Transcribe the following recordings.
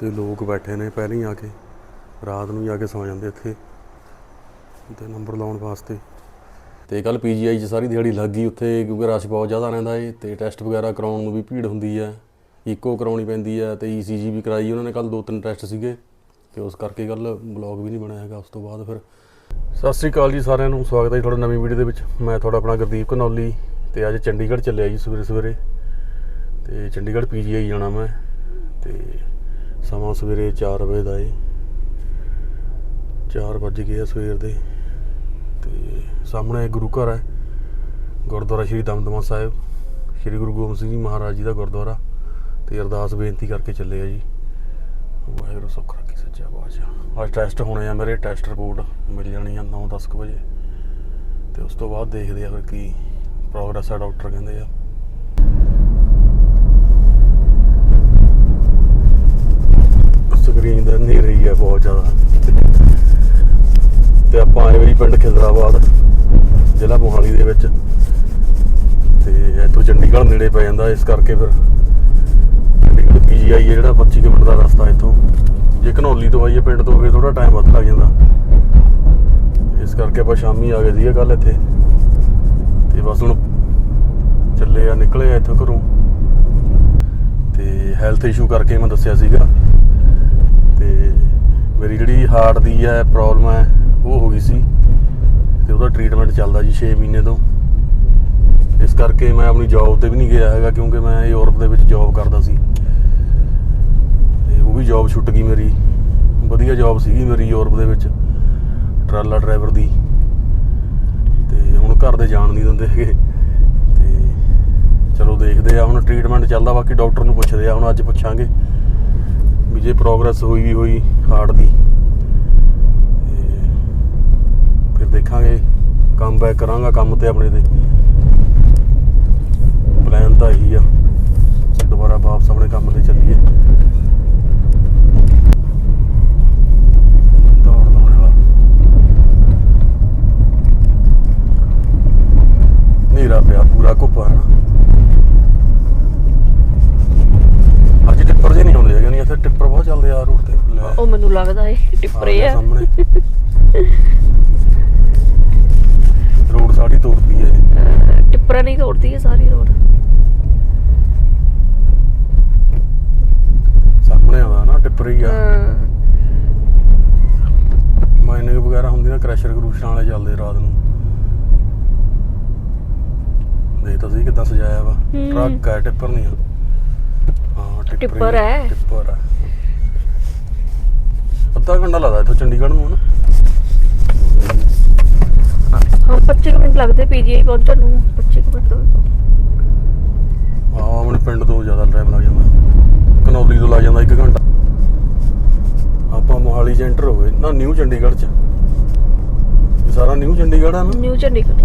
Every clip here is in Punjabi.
ਤੇ ਲੋਕ ਬੈਠੇ ਨੇ ਪਹਿਲਾਂ ਹੀ ਆ ਕੇ। ਰਾਤ ਨੂੰ ਹੀ ਆ ਕੇ ਸੌ ਜਾਂਦੇ ਇੱਥੇ। ਤੇ ਨੰਬਰ ਲਾਉਣ ਵਾਸਤੇ। ਤੇ ਕੱਲ ਪੀਜੀਆਈ 'ਚ ਸਾਰੀ ਦਿਹਾੜੀ ਲੱਗ ਗਈ ਉੱਥੇ ਕਿਉਂਕਿ ਰਸ਼ ਬਹੁਤ ਜ਼ਿਆਦਾ ਰਹਿੰਦਾ ਏ। ਤੇ ਟੈਸਟ ਵਗੈਰਾ ਕਰਾਉਣ ਨੂੰ ਵੀ ਭੀੜ ਹੁੰਦੀ ਹੈ ਈਕੋ ਕਰਾਉਣੀ ਪੈਂਦੀ ਹੈ ਤੇ ਈਸੀਜੀ ਵੀ ਕਰਾਈ ਉਹਨਾਂ ਨੇ ਕੱਲ ਦੋ ਤਿੰਨ ਟੈਸਟ ਸੀਗੇ। ਤੇ ਉਸ ਕਰਕੇ ਕੱਲ ਬਲੌਗ ਵੀ ਨਹੀਂ ਬਣਾਇਆ ਹੈਗਾ ਉਸ ਤੋਂ ਬਾਅਦ ਫਿਰ। ਸਤਿ ਸ੍ਰੀ ਅਕਾਲ ਜੀ ਸਾਰਿਆਂ ਨੂੰ ਸਵਾਗਤ ਹੈ ਜੀ ਤੁਹਾਡਾ ਨਵੀਂ ਵੀਡੀਓ ਦੇ ਵਿੱਚ। ਮੈਂ ਤੁਹਾਡਾ ਆਪਣਾ ਗੁਰਦੀਪ ਘਨੌਲੀ ਤੇ ਅੱਜ ਚੰਡੀਗੜ੍ਹ ਚੱਲਿਆ ਜੀ ਸਵੇਰੇ ਸਵੇਰੇ ਤੇ ਚੰਡੀਗੜ੍ਹ ਪੀਜੀਆਈ ਜਾਣਾ ਮੈਂ। ਤੇ ਸਮਾਂ ਸਵੇਰੇ 4 ਵਜੇ ਦਾ ਏ। 4 ਵੱਜ ਗਏ ਆ ਸਵੇਰ ਦੇ। ਤੇ ਸਾਹਮਣੇ ਗੁਰੂ ਘਰ ਹੈ ਗੁਰਦੁਆਰਾ ਸ਼੍ਰੀ ਦਮਦਮਾ ਸਾਹਿਬ। ਸ਼੍ਰੀ ਗੁਰੂ ਗੋਬਿੰਦ ਸਿੰਘ ਜੀ ਮਹਾਰਾਜ ਜੀ ਦਾ ਗੁਰਦੁਆਰਾ। ਤੇ ਅਰਦਾਸ ਬੇਨਤੀ ਕਰਕੇ ਚੱਲੇ ਆ ਜੀ। ਵਾਹਿਗੁਰੂ ਸੁੱਖ ਰੱਖੀ ਸੱਚਾ ਪਾਤਸ਼ਾਹ। ਅੱਜ ਟੈਸਟ ਹੋਣੇ ਆ ਮੇਰੇ, ਟੈਸਟ ਰਿਪੋਰਟ ਮਿਲ ਜਾਣੀ ਆ 9-10 ਕੁ ਵਜੇ। ਤੇ ਉਸ ਤੋਂ ਬਾਅਦ ਦੇਖਦੇ ਆ ਫਿਰ ਕੀ ਪ੍ਰੋਗਰੈਸ ਆ, ਡਾਕਟਰ ਕਹਿੰਦੇ ਆ। ਸਕਰੀਨ ਦਾ ਹਨੇਰੇ ਹੀ ਹੈ ਬਹੁਤ ਜ਼ਿਆਦਾ। ਤੇ ਆਪਾਂ ਆਏ ਵੀ ਪਿੰਡ ਖਿਦਰਾਬਾਦ ਜ਼ਿਲ੍ਹਾ ਮੋਹਾਲੀ ਦੇ ਵਿੱਚ। ਤੇ ਇੱਥੋਂ ਚੰਡੀਗੜ੍ਹ ਨੇੜੇ ਪੈ ਜਾਂਦਾ, ਇਸ ਕਰਕੇ ਫਿਰ ਚੰਡੀਗੜ੍ਹ ਪੀਜੀਆਈ ਹੈ ਜਿਹੜਾ 25 ਕੁ ਮਿੰਟ ਦਾ ਰਸਤਾ ਇੱਥੋਂ। ਜੇ ਘਨੌਲੀ ਤੋਂ ਆਈਏ ਪਿੰਡ ਤੋਂ, ਫਿਰ ਥੋੜਾ ਟਾਈਮ ਵੱਧ ਲੱਗ ਜਾਂਦਾ। ਇਸ ਕਰਕੇ ਆਪਾਂ ਸ਼ਾਮੀ ਆ ਗਏ ਸੀਗੇ ਕੱਲ ਇੱਥੇ। ਤੇ ਬਸ ਹੁਣ ਚੱਲੇ ਆ, ਨਿਕਲੇ ਆ ਇੱਥੋਂ ਘਰੋਂ। ਤੇ ਹੈਲਥ ਇਸ਼ੂ ਕਰਕੇ ਮੈਂ ਦੱਸਿਆ ਸੀਗਾ। ਮੇਰੀ ਜਿਹੜੀ ਹਾਰਟ ਦੀ ਹੈ ਪ੍ਰੋਬਲਮ ਹੈ, ਉਹ ਹੋ ਗਈ ਸੀ ਤੇ ਉਹਦਾ ਟ੍ਰੀਟਮੈਂਟ ਚੱਲਦਾ ਜੀ 6 ਮਹੀਨੇ ਤੋਂ। ਇਸ ਕਰਕੇ ਮੈਂ ਆਪਣੀ ਜੌਬ ਤੇ ਵੀ ਨਹੀਂ ਗਿਆ ਹੈਗਾ ਕਿਉਂਕਿ ਮੈਂ ਯੂਰਪ ਦੇ ਵਿੱਚ ਜੌਬ ਕਰਦਾ ਸੀ। ਤੇ ਉਹ ਵੀ ਜੌਬ ਛੁੱਟ ਗਈ ਮੇਰੀ। ਵਧੀਆ ਜੌਬ ਸੀਗੀ ਮੇਰੀ ਯੂਰਪ ਦੇ ਵਿੱਚ, ਟਰਾਲਾ ਡਰਾਈਵਰ ਦੀ। ਤੇ ਹੁਣ ਘਰ ਦੇ ਜਾਣ ਨਹੀਂ ਦਿੰਦੇ ਹੈਗੇ। ਤੇ ਚਲੋ ਦੇਖਦੇ ਆ, ਹੁਣ ਟ੍ਰੀਟਮੈਂਟ ਚੱਲਦਾ, ਬਾਕੀ ਡਾਕਟਰ ਨੂੰ ਪੁੱਛਦੇ ਆ, ਹੁਣ ਅੱਜ ਪੁੱਛਾਂਗੇ ਵੀ ਜੇ ਪ੍ਰੋਗਰੈਸ ਹੋਈ ਵੀ ਹੋਈ ਹਾਰਟ ਦੀ। ਤੇ ਫਿਰ ਦੇਖਾਂਗੇ, ਕੰਮ ਬੈਕ ਕਰਾਂਗਾ ਕੰਮ ਤੇ ਆਪਣੇ ਤੇ। ਪਲਾਨ ਤਾਂ ਇਹੀ ਆ ਦੁਬਾਰਾ ਵਾਪਸ ਆਪਣੇ ਕੰਮ ਤੇ ਚੱਲੀਏ ਦੌੜ ਲਾਉਣ ਵਾਲਾ ਨੀਰਾ ਪਿਆ ਪੂਰਾ ਘੁੱਪਾ ਨਾ ਅੱਜ ਟਿੱਪਰ ਜੇ ਨਹੀਂ ਆਉਂਦੇ ਹੈਗੇ ਨਹੀਂ ਇੱਥੇ ਟਿੱਪਰ ਬਹੁਤ ਚੱਲਦੇ ਆ ਰੋਡ ਤੇ ਲੈ ਉਹ ਮੈਨੂੰ ਲੱਗਦਾ ਏ ਟਿੱਪਰੇ ਆ ਸਾਹਮਣੇ। ਰੋਡ ਸਾੜੀ ਤੋੜਦੀ ਹੈ ਟਿੱਪਰਾਂ ਨਹੀਂ ਤੋੜਦੀ ਹੈ ਸਾਰੀ ਰੋਡ। ਸਾਹਮਣੇ ਆਉਂਦਾ ਨਾ ਟਿੱਪਰ ਹੀ ਆ। ਹਾਂ। ਮਾਈਨਿੰਗ ਵਗੈਰਾ ਹੁੰਦੀ ਨਾ ਕ੍ਰੈਸ਼ਰ ਕਰੂਸ਼ਰਾਂ ਵਾਲੇ ਚੱਲਦੇ ਰਾਤ ਨੂੰ। ਦੇਖ ਤਾਂ ਸਹੀ ਕਿੱਦਾਂ ਸਜਾਇਆ ਵਾ। ਹੂੰ। ਟਰੱਕ ਹੈ ਟਿੱਪਰ ਨਹੀਂ ਆ। ਹਾਂ ਟਿੱਪਰ ਹੀ ਟਿੱਪਰ ਆ, ਹੈ। ਟਿੱਪਰ ਹੈ ਅੱਧਾ ਘੰਟਾ ਲੱਗਦਾ ਇੱਥੋਂ ਚੰਡੀਗੜ੍ਹ ਨੂੰ ਹਾਂ 25 ਕੁ ਮਿੰਟ ਲੱਗਦੇ ਪੀਜੀਆਈ ਪਹੁੰਚਣ ਨੂੰ 25 ਕੁ ਮਿੰਟ ਤੋਂ ਹਾਂ ਆਪਣੇ ਪਿੰਡ ਤੋਂ ਜ਼ਿਆਦਾ ਟਾਈਮ ਲੱਗ ਜਾਂਦਾ। ਕਨੌਲੀ ਤੋਂ ਲੱਗ ਜਾਂਦਾ 1 ਘੰਟਾ। ਆਪਾਂ ਮੋਹਾਲੀ ਚ ਐਂਟਰ ਹੋ ਗਏ। ਨਾ ਨਿਊ ਚੰਡੀਗੜ੍ਹ ਚ। ਇਹ ਸਾਰਾ ਨਿਊ ਚੰਡੀਗੜ੍ਹ ਆ ਨਾ? ਨਿਊ ਚੰਡੀਗੜ੍ਹ।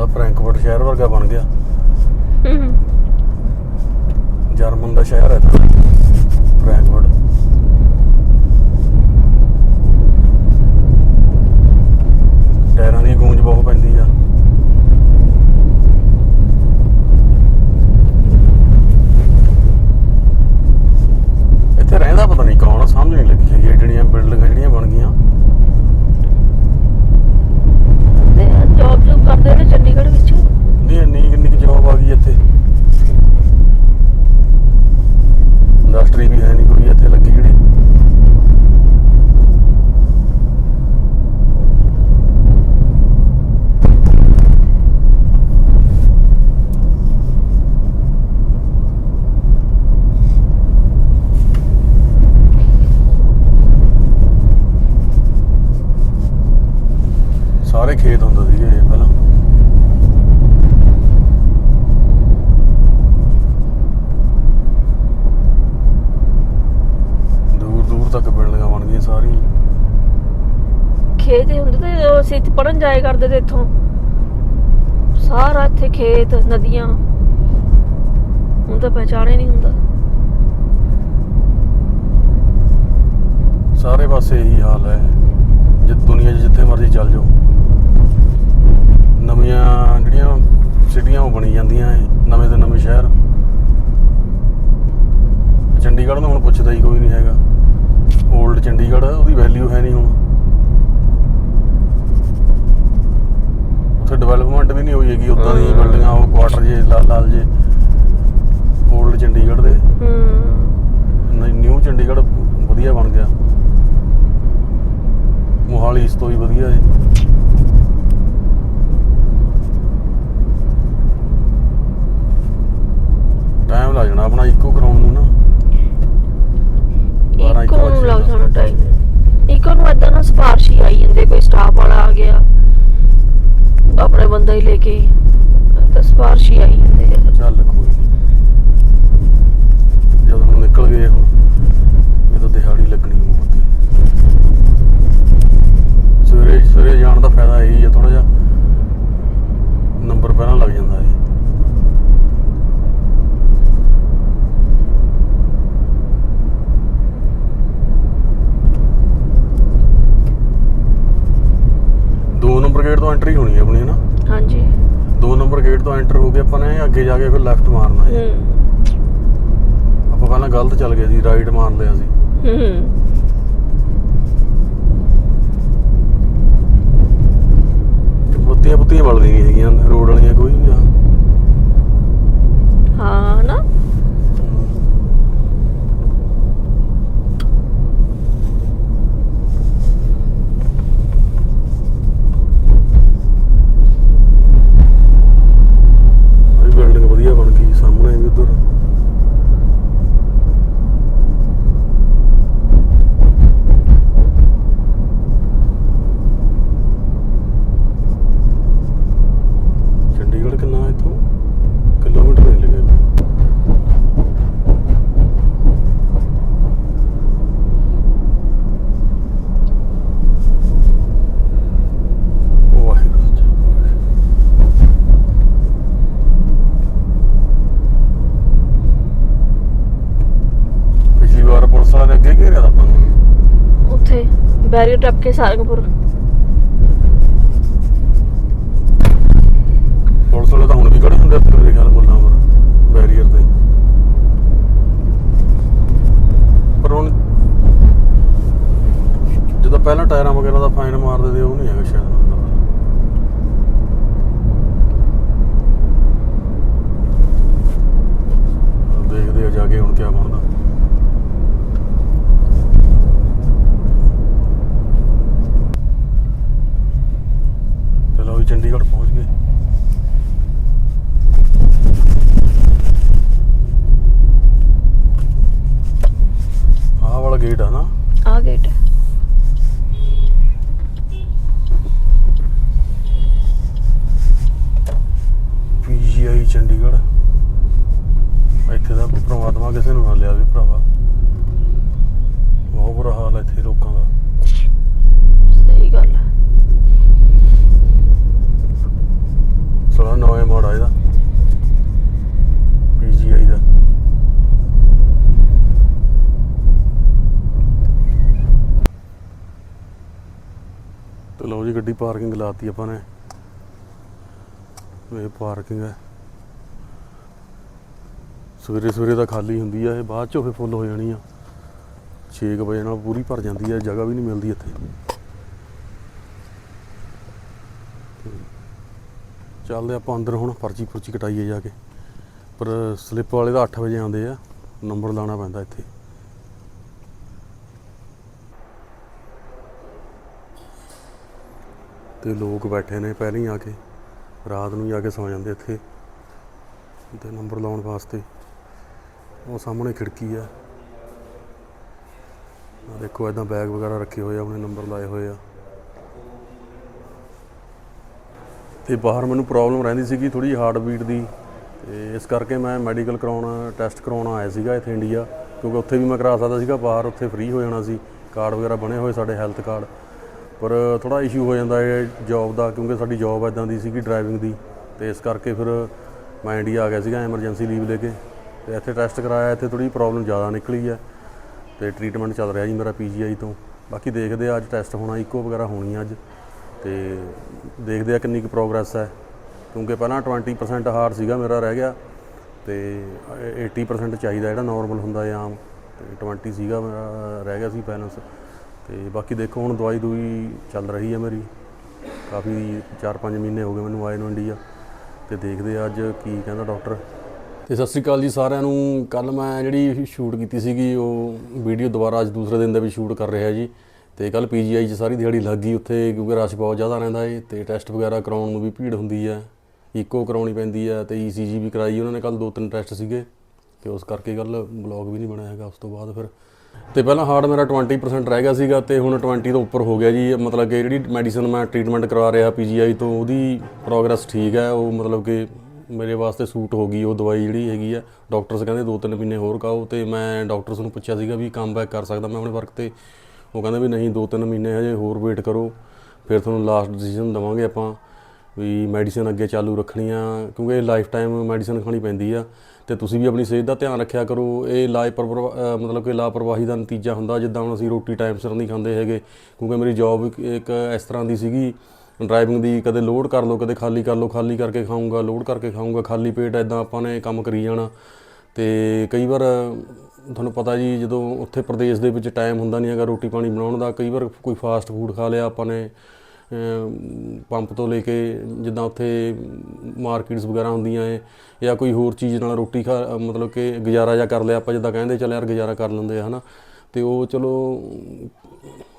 ਆ ਫਰੈਂਕਫਰਟ ਸ਼ਹਿਰ ਵਰਗਾ ਬਣ ਗਿਆ। ਜਰਮਨ ਦਾ ਸ਼ਹਿਰ ਹੈ ਤਾਂ ਫਰੈਂਕਫਰਟ ਟਾਇਰਾਂ ਦੀ ਗੂੰਜ ਬਹੁਤ ਪੈਂਦੀ ਆ ਇੱਥੇ ਰਹਿੰਦਾ ਪਤਾ ਨਹੀਂ ਕੌਣ ਆ ਸਮਝ ਨਹੀਂ ਲੱਗੀ ਹੈਗੀ ਇਹ ਜਿਹੜੀਆਂ ਬਿਲਡਿੰਗਾਂ ਜਿਹੜੀਆਂ ਬਣ ਗਈਆਂ ਤੇ ਜੌਬ ਜੂਬ ਕਰਦੇ ਨੇ ਚੰਡੀਗੜ੍ਹ ਵਿੱਚ ਨਹੀਂ ਇੰਨੀ ਕਿੰਨੀ ਕੁ ਜੌਬ ਆ ਗਈ ਇੱਥੇ ਇੰਡਸਟਰੀ ਵੀ ਹੈ ਨਹੀਂ ਕੋਈ ਇੱਥੇ ਲੱਗੀ ਜਿਹੜੀ ਸਾਰੇ ਖੇਤ ਹੁੰਦੇ ਸੀਗੇ ਪਹਿਲਾਂ। ਦੂਰ ਦੂਰ ਤੱਕ ਬਿਲਡਿੰਗਾਂ ਬਣ ਗਈਆਂ ਸਾਰੀਆਂ। ਖੇਤ ਹੀ ਹੁੰਦੇ ਤੇ ਉਹ ਅਸੀਂ ਪੜਨ ਜਾਏ ਕਰਦੇ ਤੇ ਇੱਥੋਂ। ਸਾਰਾ ਇੱਥੇ ਖੇਤ ਨਦੀਆਂ। ਹੁਣ ਤਾਂ ਪਹਿਚਾਣੇ ਨਹੀਂ ਹੁੰਦਾ। ਸਾਰੇ ਪਾਸੇ ਇਹੀ ਹਾਲ ਹੈ। ਜੇ ਦੁਨੀਆ 'ਚ ਜਿੱਥੇ ਮਰਜ਼ੀ ਚੱਲ ਜਾਓ। ਨਵੀਆਂ ਜਿਹੜੀਆਂ ਸਿਟੀਆਂ ਉਹ ਬਣੀ ਜਾਂਦੀਆਂ ਨਵੇਂ ਤੋਂ ਨਵੇਂ ਸ਼ਹਿਰ। ਚੰਡੀਗੜ੍ਹ ਨੂੰ ਹੁਣ ਪੁੱਛਦਾ ਹੀ ਕੋਈ ਨਹੀਂ ਹੈਗਾ। 올ਡ ਚੰਡੀਗੜ੍ਹ ਉਹਦੀ ਵੈਲਿਊ ਹੈ ਨਹੀਂ ਹੁਣ। ਉੱਥੇ ਡਿਵੈਲਪਮੈਂਟ ਵੀ ਨਹੀਂ ਹੋਈ ਹੈਗੀ ਉਦਾਂ ਦੀ। ਬਿਲਡਿੰਗਾਂ ਉਹ ਕੁਆਟਰ ਜੇ ਲਾਲ ਲਾਲ ਜੇ 올ਡ ਚੰਡੀਗੜ੍ਹ ਦੇ ਹੂੰ ਨਿਊ ਚੰਡੀਗੜ੍ਹ ਵਧੀਆ ਬਣ ਗਿਆ ਮੋਹਾਲੀ ਇਸ ਤੋਂ ਵੀ ਵਧੀਆ ਹੈ ਟਾਈਮ ਲੱਗ ਜਾਣਾ ਆਪਣਾ ਇੱਕੋ ਕਰਾਉਣ ਨੂੰ ਨਾ 12 ਇੱਕੋ ਨੂੰ ਲੱਗ ਜਾਣਾ ਟਾਈਮ ਇੱਕੋ ਨੂੰ ਏਦਾਂ ਨਾ ਸਿਫਾਰਸ਼ ਹੀ ਆਈ ਜਾਂਦੇ ਕੋਈ ਸਟਾਫ ਵਾਲਾ ਆ ਗਿਆ ਆਪਣੇ ਬੰਦਾ ਹੀ ਲੈ ਕੇ ਤਾਂ ਸਿਫਾਰਸ਼ ਹੀ ਆਈ ਜਾਂਦੇ ਆ ਚੱਲ ਕੋਈ ਨਹੀਂ ਜਦੋਂ ਹੁਣ ਨਿਕਲ ਗਏ ਹੁਣ ਇਹ ਤਾਂ ਦਿਹਾੜੀ ਲੱਗਣੀ ਮੂੰਹ ਤੇ ਸਵੇਰੇ ਸਵੇਰੇ ਜਾਣ ਦਾ ਫਾਇਦਾ ਇਹੀ ਹੈ ਥੋੜਾ ਜਿਹਾ ਨੰਬਰ ਪਹਿਲਾਂ ਲੱਗ ਜਾਂਦਾ ਹੈ ਦੋ ਨੰਬਰ ਗੇਟ ਤੋਂ ਐਂਟਰੀ ਹੋਣੀ ਹੈ ਆਪਣੀ ਹੈ ਨਾ ਹਾਂਜੀ ਦੋ ਨੰਬਰ ਗੇਟ ਤੋਂ ਐਂਟਰ ਹੋ ਕੇ ਆਪਾਂ ਨੇ ਅੱਗੇ ਜਾ ਕੇ ਫਿਰ ਲੈਫਟ ਮਾਰਨਾ ਹੈ। ਆਪਾਂ ਪਹਿਲਾਂ ਗਲਤ ਚੱਲ ਗਏ ਸੀ ਰਾਈਟ ਮਾਰ ਲਿਆ ਸੀ। ਹੂੰ। ਬੱਤੀਆਂ ਬੁੱਤੀਆਂ ਬਲਦੀਆਂ ਹੈਗੀਆਂ ਰੋਡ ਵਾਲੀਆਂ ਕੋਈ ਵੀ ਆ। ਹਾਂ ਨਾ ਆਹ ਵੀ ਬਿਲਡਿੰਗ ਵਧੀਆ ਬਣ ਗਈ ਸਾਹਮਣੇ ਵੀ ਉਧਰ ਚੰਡੀਗੜ੍ਹ ਕਿੰਨਾ ਹੈ ਇੱਥੋਂ ਕਿਲੋਮੀਟਰ ਨਹੀਂ ਲੱਗੇਗਾ ਵਾਹਿਗੁਰੂ ਜੀ ਵਾਹਿਗੁਰੂ ਪਿਛਲੀ ਵਾਰ ਪੁਲਿਸ ਵਾਲਿਆਂ ਨੇ ਅੱਗੇ ਘੇਰਿਆ ਤਾਂ ਆਪਾਂ ਨੂੰ ਉੱਥੇ ਬੈਰੀਅਰ ਟੱਪ ਕੇ ਸਾਰੰਗਪੁਰ। ਪੁਲਿਸ ਵਾਲੇ ਤਾਂ ਹੁਣ ਵੀ ਖੜੇ ਹੁੰਦੇ ਫਿਰ ਮੇਰੇ ਖਿਆਲ ਮੁੱਲਾਂ ਪਰ, ਬੈਰੀਅਰ ਤੇ। ਪਰ ਹੁਣ ਜਦੋਂ ਪਹਿਲਾਂ ਟਾਇਰਾਂ ਵਗੈਰਾ ਦਾ ਫਾਈਨ ਮਾਰਦੇ ਤੇ ਉਹ ਨਹੀਂ ਹੈਗਾ ਸ਼ਾਇਦ ਮੈਨੂੰ ਲੱਗਦਾ ਦੇਖਦੇ ਆ ਜਾ ਕੇ ਹੁਣ ਕੀ ਬਣਦਾ ਚਲੋ ਵੀ ਚੰਡੀਗੜ੍ਹ ਪਹੁੰਚ ਗਏ ਆਹ ਵਾਲਾ ਗੇਟ ਆ ਨਾ ਆ ਗੇਟ ਹੈ ਪੀਜੀਆਈ ਚੰਡੀਗੜ੍ਹ ਇੱਥੇ ਦਾ ਪ੍ਰਮਾਤਮਾ ਕਿਸੇ ਨੂੰ ਨਾ ਲਿਆ ਵੀ ਭਰਾਵਾ ਬਹੁਤ ਬੁਰਾ ਹਾਲ ਹੈ ਇੱਥੇ ਲੋਕਾਂ ਦਾ ਸਹੀ ਗੱਲ ਹੈ ਸਾਲਾ ਨਵਾਂ ਮੋੜ ਆ ਇਹਦਾ ਪੀਜੀਆਈ ਦਾ ਤੇ ਲਓ ਜੀ ਗੱਡੀ ਪਾਰਕਿੰਗ ਲਾਤੀ ਆਪਾਂ ਨੇ। ਇਹ ਪਾਰਕਿੰਗ ਹੈ। ਸਵੇਰੇ ਸਵੇਰੇ ਤਾਂ ਖਾਲੀ ਹੁੰਦੀ ਆ, ਇਹ ਬਾਅਦ ਚੋਂ ਫੇ ਫੁੱਲ ਹੋ ਜਾਣੀ ਆ। 6 ਵਜੇ ਨਾਲ ਪੂਰੀ ਭਰ ਜਾਂਦੀ ਆ, ਜਗ੍ਹਾ ਵੀ ਨਹੀਂ ਮਿਲਦੀ ਇੱਥੇ। ਚੱਲਦੇ ਆਪਾਂ ਅੰਦਰ ਹੁਣ, ਪਰਚੀ ਪੁਰਚੀ ਕਟਾਈਏ ਜਾ ਕੇ। ਪਰ ਸਲਿੱਪ ਵਾਲੇ ਤਾਂ 8 ਵਜੇ ਆਉਂਦੇ ਆ, ਨੰਬਰ ਲਾਣਾ ਪੈਂਦਾ ਇੱਥੇ। ਤੇ ਲੋਕ ਬੈਠੇ ਨੇ ਪਹਿਲਾਂ ਹੀ ਆ ਕੇ। ਰਾਤ ਨੂੰ ਹੀ ਆ ਕੇ ਸੌ ਜਾਂਦੇ ਇੱਥੇ। ਤੇ ਨੰਬਰ ਲਾਉਣ ਵਾਸਤੇ। ਉਹ ਸਾਹਮਣੇ ਖਿੜਕੀ ਆ। ਆ ਦੇਖੋ, ਇਦਾਂ ਬੈਗ ਵਗੈਰਾ ਰੱਖੇ ਹੋਏ ਆ, ਉਹਨੇ ਨੰਬਰ ਲਾਏ ਹੋਏ ਆ। ਤੇ ਬਾਹਰ ਮੈਨੂੰ ਪ੍ਰੋਬਲਮ ਰਹਿੰਦੀ ਸੀਗੀ ਥੋੜੀ ਹਾਰਟ ਬੀਟ ਦੀ। ਤੇ ਇਸ ਕਰਕੇ ਮੈਂ ਮੈਡੀਕਲ ਕਰਾਉਣਾ, ਟੈਸਟ ਕਰਾਉਣਾ ਆਇਆ ਸੀਗਾ ਇੱਥੇ ਇੰਡੀਆ। ਕਿਉਂਕਿ ਉੱਥੇ ਵੀ ਮੈਂ ਕਰਾ ਸਕਦਾ ਸੀਗਾ, ਬਾਹਰ ਉੱਥੇ ਫ੍ਰੀ ਹੋ ਜਾਣਾ ਸੀ। ਕਾਰਡ ਵਗੈਰਾ ਬਣੇ ਹੋਏ ਸਾਡੇ ਹੈਲਥ ਕਾਰਡ। ਪਰ ਥੋੜਾ ਇਸ਼ੂ ਹੋ ਜਾਂਦਾ ਹੈ ਜੌਬ ਦਾ, ਕਿਉਂਕਿ ਸਾਡੀ ਜੌਬ ਇਦਾਂ ਦੀ ਸੀਗੀ ਡਰਾਈਵਿੰਗ ਦੀ ਤੇ ਇਸ ਕਰਕੇ ਫਿਰ ਮੈਂ ਇੰਡੀਆ ਆ ਗਿਆ ਸੀਗਾ ਐਮਰਜੈਂਸੀ ਲੀਵ ਲੈ ਕੇ ਤੇ ਇੱਥੇ ਟੈਸਟ ਕਰਾਇਆ, ਇੱਥੇ ਥੋੜੀ ਪ੍ਰੋਬਲਮ ਜ਼ਿਆਦਾ ਨਿਕਲੀ ਹੈ ਤੇ ਟ੍ਰੀਟਮੈਂਟ ਚੱਲ ਰਿਹਾ ਜੀ ਮੇਰਾ ਪੀਜੀਆਈ ਤੋਂ। ਬਾਕੀ ਦੇਖਦੇ ਆ ਅੱਜ ਟੈਸਟ ਹੋਣਾ, ਇਕੋ ਵਗੈਰਾ ਹੋਣੀ ਅੱਜ ਤੇ ਦੇਖਦੇ ਆ ਕਿੰਨੀ ਕੁ ਪ੍ਰੋਗਰੈਸ ਹੈ ਕਿਉਂਕਿ ਪਹਿਲਾਂ 20% ਹਾਰ ਸੀਗਾ ਮੇਰਾ ਰਹਿ ਗਿਆ ਤੇ 80% ਚਾਹੀਦਾ ਜਿਹੜਾ ਨਾਰਮਲ ਹੁੰਦਾ ਹੈ ਆਮ, ਤੇ 20 ਸੀਗਾ ਮੇਰਾ, ਰਹਿ ਗਿਆ ਸੀ ਬੈਲੈਂਸ ਤੇ ਬਾਕੀ ਦੇਖੋ, ਹੁਣ ਦਵਾਈ ਦੂਈ ਚੱਲ ਰਹੀ ਹੈ ਮੇਰੀ। ਕਾਫੀ 4-5 ਮਹੀਨੇ ਹੋ ਗਏ ਮੈਨੂੰ ਆਏ ਨੂੰ ਇੰਡੀਆ ਤੇ ਦੇਖਦੇ ਆ ਅੱਜ ਕੀ ਕਹਿੰਦਾ ਡਾਕਟਰ। ਤੇ ਸਤਿ ਸ੍ਰੀ ਅਕਾਲ ਜੀ ਸਾਰਿਆਂ ਨੂੰ। ਕੱਲ ਮੈਂ ਜਿਹੜੀ ਸ਼ੂਟ ਕੀਤੀ ਸੀਗੀ, ਉਹ ਵੀਡੀਓ ਦੁਬਾਰਾ ਅੱਜ ਦੂਸਰੇ ਦਿਨ ਦਾ ਵੀ ਸ਼ੂਟ ਕਰ ਰਿਹਾ ਜੀ। ਤੇ ਕੱਲ ਪੀਜੀਆਈ 'ਚ ਸਾਰੀ ਦਿਹਾੜੀ ਲੱਗ ਗਈ ਉੱਥੇ, ਕਿਉਂਕਿ ਰਸ਼ ਬਹੁਤ ਜ਼ਿਆਦਾ ਰਹਿੰਦਾ ਏ ਤੇ ਟੈਸਟ ਵਗੈਰਾ ਕਰਾਉਣ ਨੂੰ ਵੀ ਭੀੜ ਹੁੰਦੀ ਹੈ ਈਕੋ ਕਰਾਉਣੀ ਪੈਂਦੀ ਹੈ ਤੇ ਈਸੀਜੀ ਵੀ ਕਰਾਈ, ਉਹਨਾਂ ਨੇ ਕੱਲ ਦੋ ਤਿੰਨ ਟੈਸਟ ਸੀਗੇ। ਤੇ ਉਸ ਕਰਕੇ ਕੱਲ ਬਲੌਗ ਵੀ ਨਹੀਂ ਬਣਿਆ ਹੈਗਾ, ਉਸ ਤੋਂ ਬਾਅਦ ਫਿਰ ਤੇ ਪਹਿਲਾਂ ਹਾਰਟ ਮੇਰਾ 20% ਰਹਿ ਗਿਆ ਸੀਗਾ ਤੇ ਹੁਣ 20 ਤੋਂ ਉੱਪਰ ਹੋ ਗਿਆ ਜੀ। ਮਤਲਬ ਕਿ ਜਿਹੜੀ ਮੈਡੀਸਨ ਮੈਂ ਟ੍ਰੀਟਮੈਂਟ ਕਰਵਾ ਰਿਹਾ ਪੀਜੀਆਈ ਤੋਂ, ਉਹਦੀ ਪ੍ਰੋਗਰੈਸ ਠੀਕ ਹੈ। ਉਹ ਮਤਲਬ ਕਿ ਮੇਰੇ ਵਾਸਤੇ ਸੂਟ ਹੋ ਗਈ, ਉਹ ਦਵਾਈ ਜਿਹੜੀ ਹੈਗੀ ਆ ਡਾਕਟਰਸ ਕਹਿੰਦੇ ਦੋ ਤਿੰਨ ਮਹੀਨੇ ਹੋਰ ਖਾਓ ਤੇ ਮੈਂ ਡਾਕਟਰਸ ਨੂੰ ਪੁੱਛਿਆ ਸੀਗਾ ਵੀ ਕੰਮ ਬੈਕ ਕਰ ਸਕਦਾ ਮੈਂ ਆਪਣੇ ਵਰਕ ਤੇ। ਉਹ ਕਹਿੰਦੇ ਵੀ ਨਹੀਂ, ਦੋ ਤਿੰਨ ਮਹੀਨੇ ਹਜੇ ਹੋਰ ਵੇਟ ਕਰੋ, ਫਿਰ ਤੁਹਾਨੂੰ ਲਾਸਟ ਡਿਸੀਜਨ ਦਵਾਂਗੇ ਆਪਾਂ ਵੀ ਮੈਡੀਸਨ ਅੱਗੇ ਚਾਲੂ ਰੱਖਣੀ ਆ, ਕਿਉਂਕਿ ਲਾਈਫ ਟਾਈਮ ਮੈਡੀਸਨ ਖਾਣੀ ਪੈਂਦੀ ਆ। ਤੇ ਤੁਸੀਂ ਵੀ ਆਪਣੀ ਸਿਹਤ ਦਾ ਧਿਆਨ ਰੱਖਿਆ ਕਰੋ। ਇਹ ਲਾਪਰਵਾਹ ਮਤਲਬ ਕਿ ਲਾਪਰਵਾਹੀ ਦਾ ਨਤੀਜਾ ਹੁੰਦਾ ਜਿੱਦਾਂ ਹੁਣ ਅਸੀਂ ਰੋਟੀ ਟਾਈਮ ਸਿਰ ਨਹੀਂ ਖਾਂਦੇ ਹੈਗੇ। ਕਿਉਂਕਿ ਮੇਰੀ ਜੌਬ ਇੱਕ ਇਸ ਤਰ੍ਹਾਂ ਦੀ ਸੀਗੀ। ਡਰਾਈਵਿੰਗ ਦੀ ਕਦੇ ਲੋਡ ਕਰ ਲਓ, ਕਦੇ ਖਾਲੀ ਕਰ ਲਓ, ਖਾਲੀ ਕਰਕੇ ਖਾਊਂਗਾ ਲੋਡ ਕਰਕੇ ਖਾਊਂਗਾ, ਖਾਲੀ ਪੇਟ ਐਦਾਂ ਆਪਾਂ ਨੇ ਕੰਮ ਕਰੀ ਜਾਣਾ। ਤੇ ਕਈ ਵਾਰ ਤੁਹਾਨੂੰ ਪਤਾ ਜੀ, ਜਦੋਂ ਉੱਥੇ ਪ੍ਰਦੇਸ਼ ਦੇ ਵਿੱਚ ਟਾਈਮ ਹੁੰਦਾ ਨਹੀਂ ਹੈਗਾ ਰੋਟੀ ਪਾਣੀ ਬਣਾਉਣ ਦਾ, ਕਈ ਵਾਰ ਕੋਈ ਫਾਸਟ ਫੂਡ ਖਾ ਲਿਆ ਆਪਾਂ ਨੇ। ਪੰਪ ਤੋਂ ਲੈ ਕੇ ਜਿੱਦਾਂ ਉੱਥੇ ਮਾਰਕੀਟਸ ਵਗੈਰਾ ਹੁੰਦੀਆਂ ਏ ਜਾਂ ਕੋਈ ਹੋਰ ਚੀਜ਼ ਨਾਲ ਰੋਟੀ ਖਾ, ਮਤਲਬ ਕਿ ਗੁਜ਼ਾਰਾ ਜਾਂ ਕਰ ਲਿਆ, ਆਪਾਂ ਜਿੱਦਾਂ ਕਹਿੰਦੇ ਚੱਲ ਯਾਰ ਗੁਜ਼ਾਰਾ ਕਰ ਲੈਂਦੇ ਆ, ਹਨਾ। ਤੇ ਉਹ ਚਲੋ,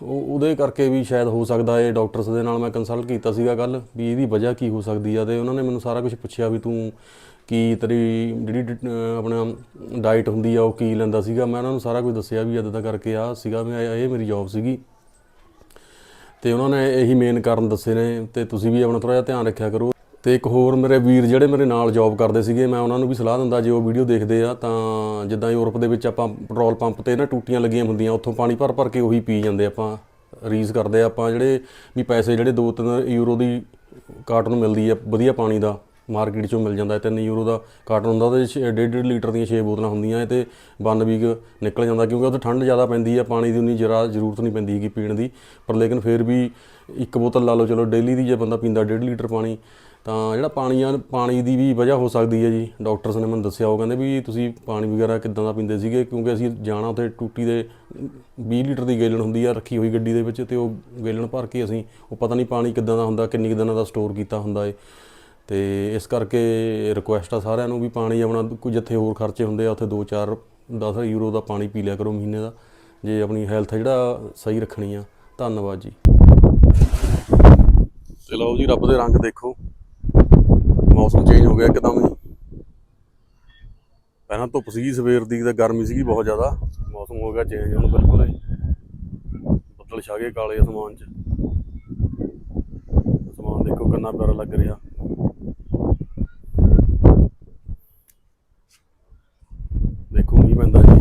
ਉਹ, ਉਹਦੇ ਕਰਕੇ ਵੀ ਸ਼ਾਇਦ ਹੋ ਸਕਦਾ ਏ ਡਾਕਟਰਸ ਦੇ ਨਾਲ ਮੈਂ ਕੰਸਲਟ ਕੀਤਾ ਸੀਗਾ ਕੱਲ ਵੀ ਇਹਦੀ ਵਜ੍ਹਾ ਕੀ ਹੋ ਸਕਦੀ ਆ, ਤੇ ਉਹਨਾਂ ਨੇ ਮੈਨੂੰ ਸਾਰਾ ਕੁਝ ਪੁੱਛਿਆ ਵੀ ਤੂੰ ਕੀ ਤੇਰੀ ਜਿਹੜੀ ਡ- ਆਪਣਾ ਡਾਈਟ ਹੁੰਦੀ ਆ, ਉਹ ਕੀ ਲੈਂਦਾ ਸੀਗਾ, ਮੈਂ ਉਹਨਾਂ ਨੂੰ ਸਾਰਾ ਕੁਝ ਦੱਸਿਆ ਵੀ ਇਦਾਂ ਦਾ ਕਰਕੇ ਆ ਸੀਗਾ, ਮੈਂ, ਇਹ ਮੇਰੀ ਜੌਬ ਸੀਗੀ। ਤੇ ਉਹਨਾਂ ਨੇ ਇਹੀ ਮੇਨ ਕਾਰਨ ਦੱਸੇ ਨੇ ਤੇ ਤੁਸੀਂ ਵੀ ਆਪਣਾ ਥੋੜਾ ਜਿਹਾ ਧਿਆਨ ਰੱਖਿਆ ਕਰੋ। ਤੇ ਇੱਕ ਹੋਰ ਮੇਰੇ ਵੀਰ ਜਿਹੜੇ ਮੇਰੇ ਨਾਲ ਜੌਬ ਕਰਦੇ ਸੀਗੇ, ਮੈਂ ਉਹਨਾਂ ਨੂੰ ਵੀ ਸਲਾਹ ਦਿੰਦਾ, ਜੇ ਉਹ ਵੀਡੀਓ ਦੇਖਦੇ ਆ ਤਾਂ ਜਿੱਦਾਂ ਯੂਰਪ ਦੇ ਵਿੱਚ ਆਪਾਂ ਪੈਟਰੋਲ ਪੰਪ ਤੇ ਨਾ ਟੂਟੀਆਂ ਲੱਗੀਆਂ ਹੁੰਦੀਆਂ, ਉੱਥੋਂ ਪਾਣੀ ਭਰ ਭਰ ਕੇ ਉਹੀ ਪੀ ਜਾਂਦੇ ਆਪਾਂ ਰੀਜ਼ ਕਰਦੇ ਆਪਾਂ ਜਿਹੜੇ ਵੀ ਪੈਸੇ ਜਿਹੜੇ 2-3 ਯੂਰੋ ਦੀ ਕਾਰਟ ਨੂੰ ਮਿਲਦੀ ਆ, ਵਧੀਆ ਪਾਣੀ ਦਾ ਮਾਰਕੀਟ ਚੋਂ ਮਿਲ ਜਾਂਦਾ 3 ਯੂਰੋ ਦਾ ਕਾਰਟਨ ਹੁੰਦਾ, ਉਹਦੇ 'ਚ 1.5 ਲੀਟਰ ਦੀਆਂ 6 ਬੋਤਲਾਂ ਹੁੰਦੀਆਂ ਇਹ ਤੇ ਵਨ ਵੀਕ ਨਿਕਲ ਜਾਂਦਾ, ਕਿਉਂਕਿ ਉੱਥੇ ਠੰਡ ਜ਼ਿਆਦਾ ਪੈਂਦੀ ਹੈ, ਪਾਣੀ ਦੀ ਉਨੀ ਜਰਾ ਜ਼ਰੂਰਤ ਨਹੀਂ ਪੈਂਦੀ ਹੈਗੀ ਪੀਣ ਦੀ। ਪਰ ਲੇਕਿਨ ਫਿਰ ਵੀ ਇੱਕ ਬੋਤਲ ਲਾ ਲਓ, ਚਲੋ ਡੇਲੀ ਦੀ ਜੇ ਬੰਦਾ ਪੀਂਦਾ 1.5 ਲੀਟਰ ਪਾਣੀ, ਤਾਂ ਜਿਹੜਾ ਪਾਣੀ ਆ, ਪਾਣੀ ਦੀ ਵੀ ਵਜ੍ਹਾ ਹੋ ਸਕਦੀ ਹੈ ਜੀ। ਡਾਕਟਰਸ ਨੇ ਮੈਨੂੰ ਦੱਸਿਆ, ਉਹ ਕਹਿੰਦੇ ਵੀ ਤੁਸੀਂ ਪਾਣੀ ਵਗੈਰਾ ਕਿੱਦਾਂ ਦਾ ਪੀਂਦੇ ਸੀਗੇ, ਕਿਉਂਕਿ ਅਸੀਂ ਜਾਣਾ ਉੱਥੇ ਟੂਟੀ ਦੇ 20 ਲੀਟਰ ਦੀ ਗੇਲਣ ਹੁੰਦੀ ਆ, ਰੱਖੀ ਹੋਈ ਗੱਡੀ ਦੇ ਵਿੱਚ ਤੇ ਉਹ ਗੇਲਣ ਭਰ ਕੇ ਅਸੀਂ, ਉਹ ਪਤਾ ਨਹੀਂ ਪਾਣੀ ਕਿੱਦਾਂ ਦਾ ਹੁੰਦਾ, ਕਿੰਨੀ ਕੁ ਦਿਨਾਂ ਦਾ ਸਟੋਰ ਕੀਤਾ ਹੁੰਦਾ ਏ। ਤੇ ਇਸ ਕਰਕੇ ਰਿਕੁਐਸਟ ਆ ਸਾਰਿਆਂ ਨੂੰ ਵੀ ਪਾਣੀ ਆਪਣਾ ਕੋਈ ਜਿੱਥੇ ਹੋਰ ਖਰਚੇ ਹੁੰਦੇ ਆ, ਉੱਥੇ 2-4 10 ਯੂਰੋ ਦਾ ਪਾਣੀ ਪੀ ਲਿਆ ਕਰੋ ਮਹੀਨੇ ਦਾ। ਜੇ ਆਪਣੀ ਹੈਲਥ ਜਿਹੜਾ ਸਹੀ ਰੱਖਣੀ ਆ, ਧੰਨਵਾਦ ਜੀ। ਤੇ ਲਓ ਜੀ, ਰੱਬ ਦੇ ਰੰਗ ਦੇਖੋ। ਮੌਸਮ ਚੇਂਜ ਹੋ ਗਿਆ ਇੱਕਦਮ ਹੀ। ਪਹਿਲਾਂ ਧੁੱਪ ਸੀਗੀ, ਸਵੇਰ ਦੀ ਤੇ ਗਰਮੀ ਸੀਗੀ ਬਹੁਤ ਜ਼ਿਆਦਾ। ਮੌਸਮ ਹੋ ਗਿਆ ਚੇਂਜ ਹੁਣ ਬਿਲਕੁਲ ਹੀ। ਬੱਦਲ ਛਾ ਗਏ ਕਾਲੇ ਅਸਮਾਨ 'ਚ। ਅਸਮਾਨ ਦੇਖੋ ਕਿੰਨਾ ਪਿਆਰਾ ਲੱਗ ਰਿਹਾ। ਦੇਖੋ ਪੈਂਦਾ ਜੀ।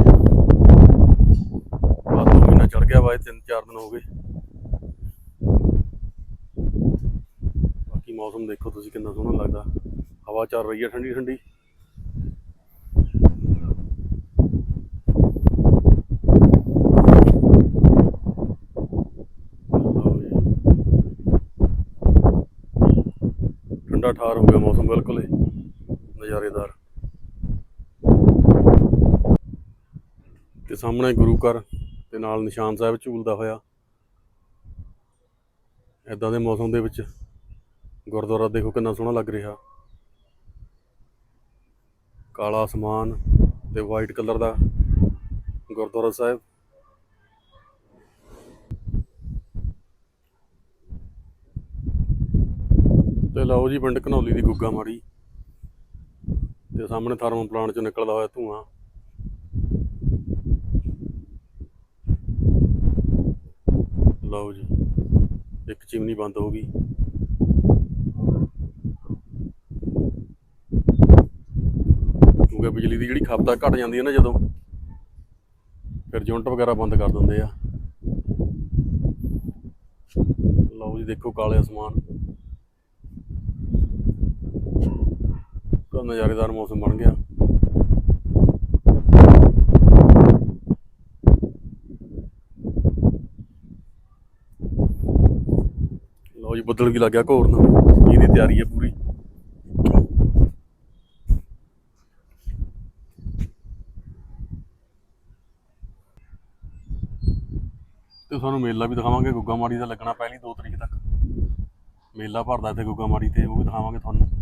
ਆ ਦੋ ਮਹੀਨਾ ਚੜ ਗਿਆ ਵਾਏ ਤਿੰਨ ਚਾਰ ਦਿਨ ਹੋ ਗਏ। ਬਾਕੀ ਮੌਸਮ ਦੇਖੋ ਤੁਸੀਂ ਕਿੰਨਾ ਸੋਹਣਾ ਲੱਗਦਾ। ਹਵਾ ਚੱਲ ਰਹੀ ਹੈ ਠੰਡੀ ਠੰਡੀ। ਠੰਡਾ ਠਾਰ ਹੋ ਗਿਆ ਮੌਸਮ ਬਿਲਕੁਲ ਹੀ, ਨਜ਼ਾਰੇਦਾਰ। ਸਾਹਮਣੇ ਗੁਰੂ ਘਰ ਤੇ ਨਾਲ ਨਿਸ਼ਾਨ ਸਾਹਿਬ ਝੂਲਦਾ ਹੋਇਆ। ਇਦਾਂ ਦੇ ਮੌਸਮ ਦੇ ਵਿੱਚ ਗੁਰਦੁਆਰਾ ਦੇਖੋ ਕਿੰਨਾ ਸੋਹਣਾ ਲੱਗ ਰਿਹਾ। ਕਾਲਾ ਅਸਮਾਨ ਤੇ ਵਾਈਟ ਕਲਰ ਦਾ ਗੁਰਦੁਆਰਾ ਸਾਹਿਬ। ਤੇ ਲਓ ਜੀ ਪਿੰਡ ਘਨੌਲੀ ਦੀ ਗੁੱਗਾ ਮਾੜੀ। ਤੇ ਸਾਹਮਣੇ ਥਰਮਲ ਪਲਾਂਟ ਚੋਂ ਨਿਕਲਦਾ ਹੋਇਆ ਧੂਆਂ। ਲਓ ਜੀ। ਇੱਕ ਚਿਮਨੀ ਬੰਦ ਹੋ ਗਈ। ਕਿਉਂਕਿ ਬਿਜਲੀ ਦੀ ਜਿਹੜੀ ਖਪਤ ਆ, ਘਟ ਜਾਂਦੀ ਹੈ ਨਾ ਜਦੋਂ। ਫਿਰ ਯੂਨਿਟ ਵਗੈਰਾ ਬੰਦ ਕਰ ਦਿੰਦੇ ਆ। ਲਓ ਜੀ, ਦੇਖੋ ਕਾਲੇ ਅਸਮਾਨ। ਕਾ ਨਜ਼ਾਰੇਦਾਰ ਮੌਸਮ ਬਣ ਗਿਆ। ਲੋ ਜੀ ਬੱਦਲ ਵੀ ਲੱਗ ਗਿਆ ਘੋਰ ਘੋਰਨ ਇਹਦੀ ਤਿਆਰੀ ਹੈ ਪੂਰੀ। ਤੇ ਤੁਹਾਨੂੰ ਮੇਲਾ ਵੀ ਦਿਖਾਵਾਂਗੇ, ਗੁੱਗਾ ਮਾੜੀ ਦਾ ਲੱਗਣਾ ਪਹਿਲੀ 2 ਤਰੀਕ ਤੱਕ। ਮੇਲਾ ਭਰਦਾ ਇੱਥੇ ਗੁੱਗਾ ਮਾੜੀ ਤੇ, ਉਹ ਵੀ ਦਿਖਾਵਾਂਗੇ ਤੁਹਾਨੂੰ।